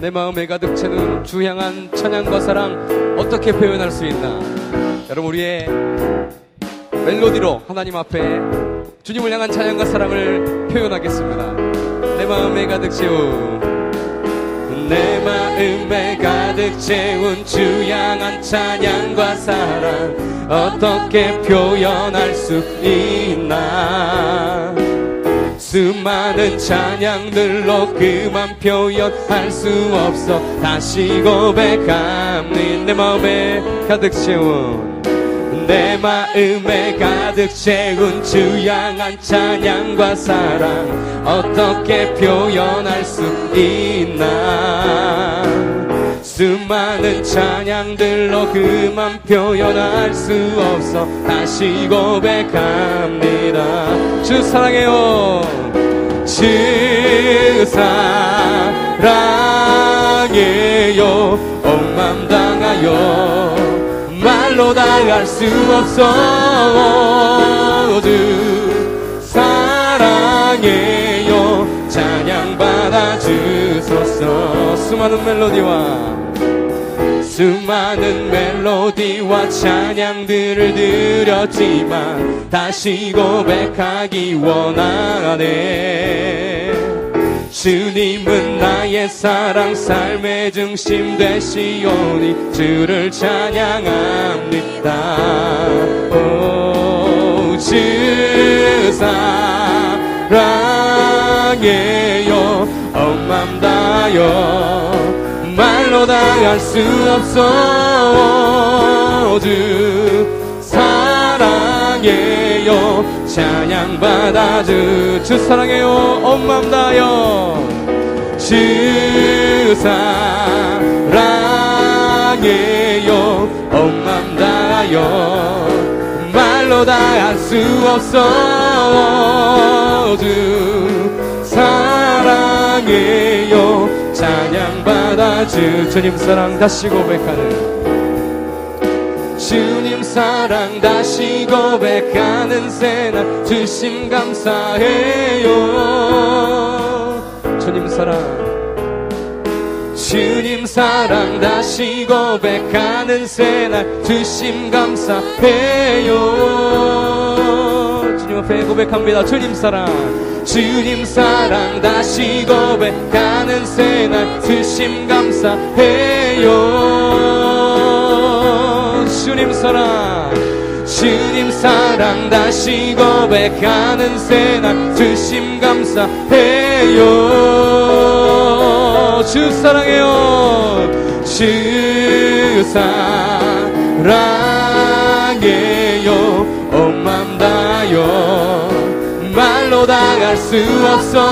내 마음에 가득 채는 주 향한 찬양과 사랑 어떻게 표현할 수 있나? 여러분 우리의 멜로디로 하나님 앞에 주님을 향한 찬양과 사랑을 표현하겠습니다. 내 마음에 가득 채운 내 마음에 가득 채운 주 향한 찬양과 사랑 어떻게 표현할 수 있나 수많은 찬양들로 그만 표현할 수 없어. 다시 고백합니다 내 마음에 가득 채운 내 마음에 가득 채운 주 향한 찬양과 사랑 어떻게 표현할 수 있나 수많은 찬양들로 그만 표현할 수 없어. 다시 고백합니다. 주 사랑해요. 주 사랑해요. 온맘 당하여 말로 다할수 없어. 주 사랑해요. 찬양 받아 주소서. 수많은 멜로디와 수많은 멜로디와 찬양들을 드렸지만 다시 고백하기 원하네. 주님은 나의 사랑 삶의 중심 되시오니 주를 찬양합니다. 오, 주 사랑해요. 엄맘 다요 말로 다할수 없어. 주 사랑해요. 찬양 받아주 주 사랑해요. 온맘 다요 주 사랑해요. 온맘 다요 말로 다 할 수 없어. 주 사랑해요 받아주 주님 사랑 다시 고백하는. 주님 사랑 다시 고백하는 새날 주심 감사해요. 주님 사랑. 주님 사랑 다시 고백하는 새날 주심 감사해요 앞에 고백합니다. 주님 사랑 주님 사랑 다시 고백하는 새날 주심 감사해요. 주님 사랑 주님 사랑 다시 고백하는 새날 주심 감사해요. 주 사랑해요. 주 사랑 수 없어.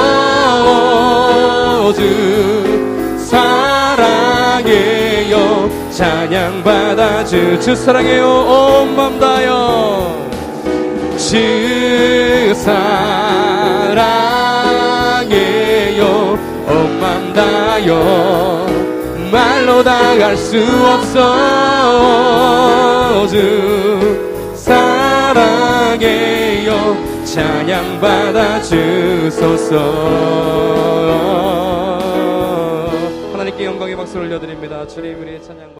주 사랑해요. 찬양 받아 주 주 사랑해요. 온맘 다요 주 사랑해요. 온맘 다요 말로 다 할 수 없어. 주 사랑해요 찬양 받아 주소서. 하나님께 영광의 박수를 올려드립니다. 주님 우리의 찬양